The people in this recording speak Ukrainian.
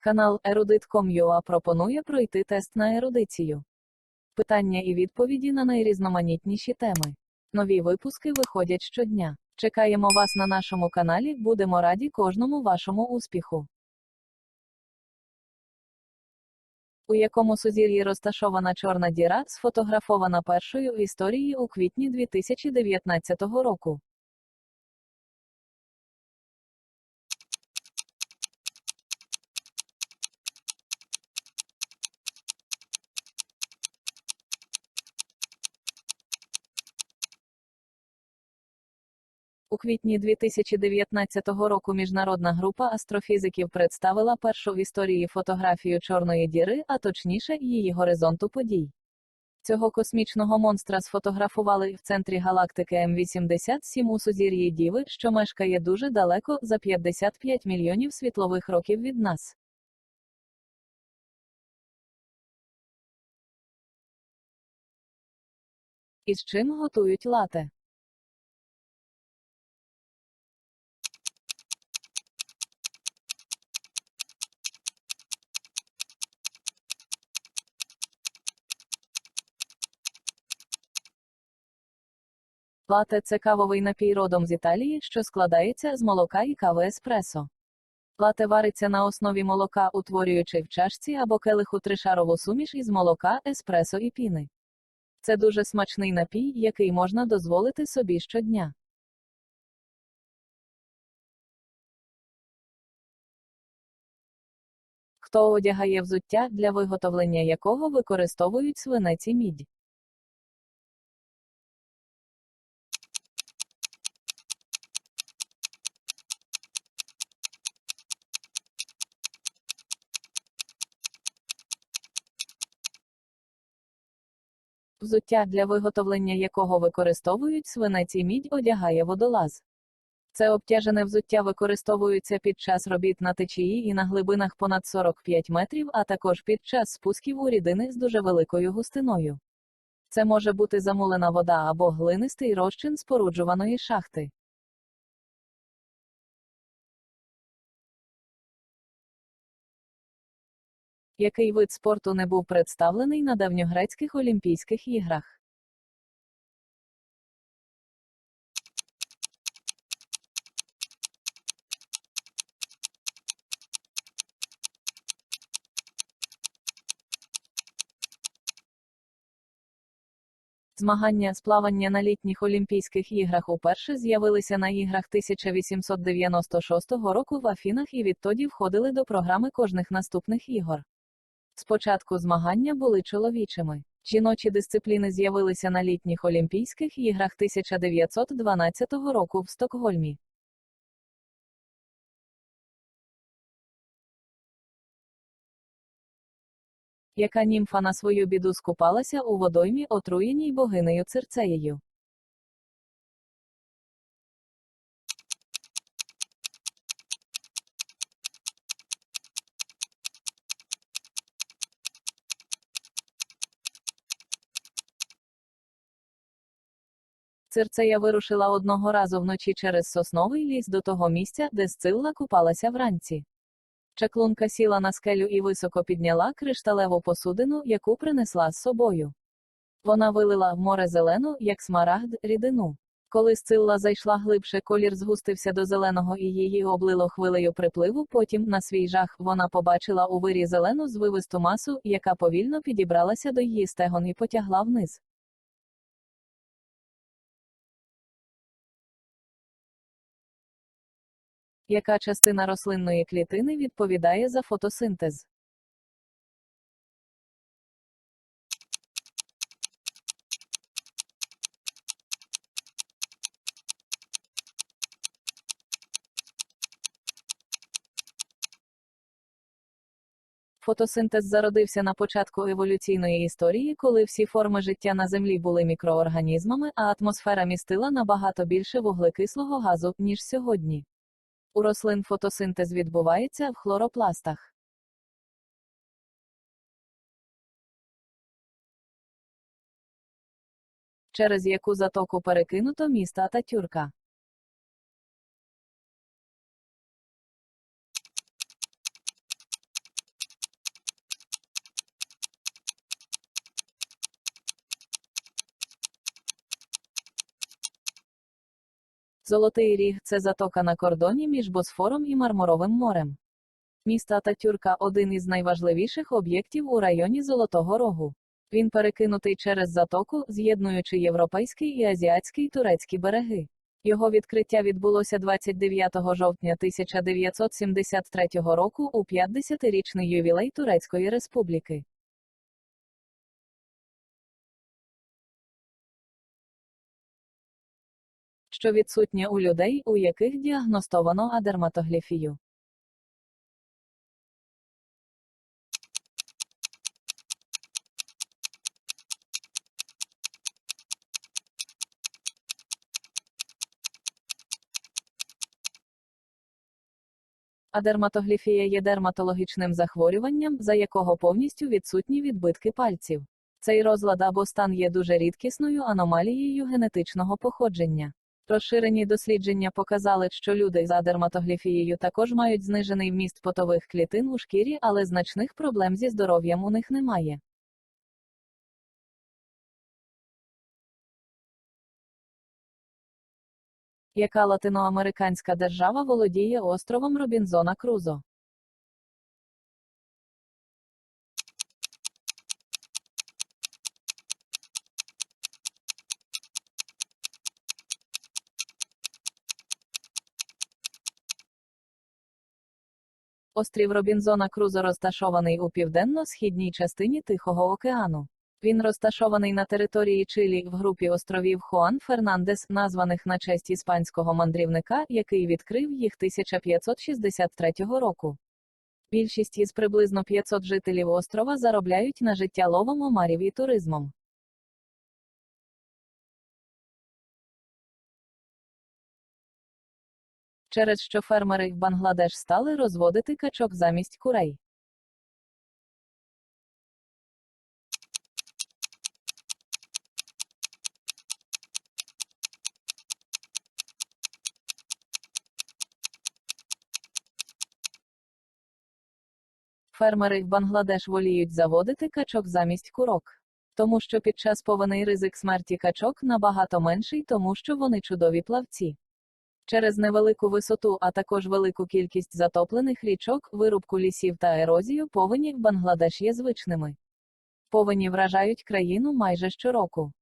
Канал Erudit.com.ua пропонує пройти тест на ерудицію. Питання і відповіді на найрізноманітніші теми. Нові випуски виходять щодня. Чекаємо вас на нашому каналі, будемо раді кожному вашому успіху. У якому сузір'ї розташована чорна діра, сфотографована першою в історії у квітні 2019 року. У квітні 2019 року міжнародна група астрофізиків представила першу в історії фотографію чорної діри, а точніше, її горизонту подій. Цього космічного монстра сфотографували в центрі галактики М87 у сузір'ї Діви, що мешкає дуже далеко за 55 мільйонів світлових років від нас. Із чим готують лате? Лате це кавовий напій родом з Італії, що складається з молока і кави еспресо. Лате вариться на основі молока, утворюючи в чашці або келиху тришарову суміш із молока, еспресо і піни. Це дуже смачний напій, який можна дозволити собі щодня. Хто одягає взуття, для виготовлення якого використовують свинець і мідь? Взуття, для виготовлення якого використовують свинець і мідь, одягає водолаз. Це обтяжене взуття використовується під час робіт на течії і на глибинах понад 45 метрів, а також під час спусків у рідини з дуже великою густиною. Це може бути замулена вода або глинистий розчин споруджуваної шахти. Який вид спорту не був представлений на давньогрецьких Олімпійських іграх? Змагання з плавання на літніх Олімпійських іграх уперше з'явилися на іграх 1896 року в Афінах і відтоді входили до програми кожних наступних ігор. Спочатку змагання були чоловічими. Жіночі дисципліни з'явилися на літніх Олімпійських іграх 1912 року в Стокгольмі. Яка німфа на свою біду скупалася у водоймі, отруєній богинею Цирцеєю. Цирцея вирушила одного разу вночі через сосновий ліс до того місця, де Сцилла купалася вранці. Чаклунка сіла на скелю і високо підняла кришталеву посудину, яку принесла з собою. Вона вилила в море зелену, як смарагд, рідину. Коли Сцилла зайшла глибше, колір згустився до зеленого і її облило хвилею припливу. Потім, на свій жах, вона побачила у вирі зелену звивисту масу, яка повільно підібралася до її стегон і потягла вниз. Яка частина рослинної клітини відповідає за фотосинтез? Фотосинтез зародився на початку еволюційної історії, коли всі форми життя на Землі були мікроорганізмами, а атмосфера містила набагато більше вуглекислого газу, ніж сьогодні. У рослин фотосинтез відбувається в хлоропластах. Через яку затоку перекинуто міст Ататюрка. Золотий ріг це затока на кордоні між Босфором і Мармуровим морем. Міст Ататюрка один із найважливіших об'єктів у районі Золотого Рогу. Він перекинутий через затоку, з'єднуючи європейський і азіатський турецькі береги. Його відкриття відбулося 29 жовтня 1973 року у 50-річний ювілей Турецької Республіки. Що відсутнє у людей, у яких діагностовано адерматогліфію. А дерматогліфія є дерматологічним захворюванням, за якого повністю відсутні відбитки пальців. Цей розлад або стан є дуже рідкісною аномалією генетичного походження. Розширені дослідження показали, що люди за адерматогліфією також мають знижений вміст потових клітин у шкірі, але значних проблем зі здоров'ям у них немає. Яка латиноамериканська держава володіє островом Робінзона Крузо? Острів Робінзона Крузо розташований у південно-східній частині Тихого океану. Він розташований на території Чилі в групі островів Хуан Фернандес, названих на честь іспанського мандрівника, який відкрив їх 1563 року. Більшість із приблизно 500 жителів острова заробляють на життя ловом омарів і туризмом. Через що фермери в Бангладеш стали розводити качок замість курей. Фермери в Бангладеш воліють заводити качок замість курок. Тому що під час повеней ризик смерті качок набагато менший, тому що вони чудові плавці. Через невелику висоту, а також велику кількість затоплених річок, вирубку лісів та ерозію повені в Бангладеш є звичними. Повені вражають країну майже щороку.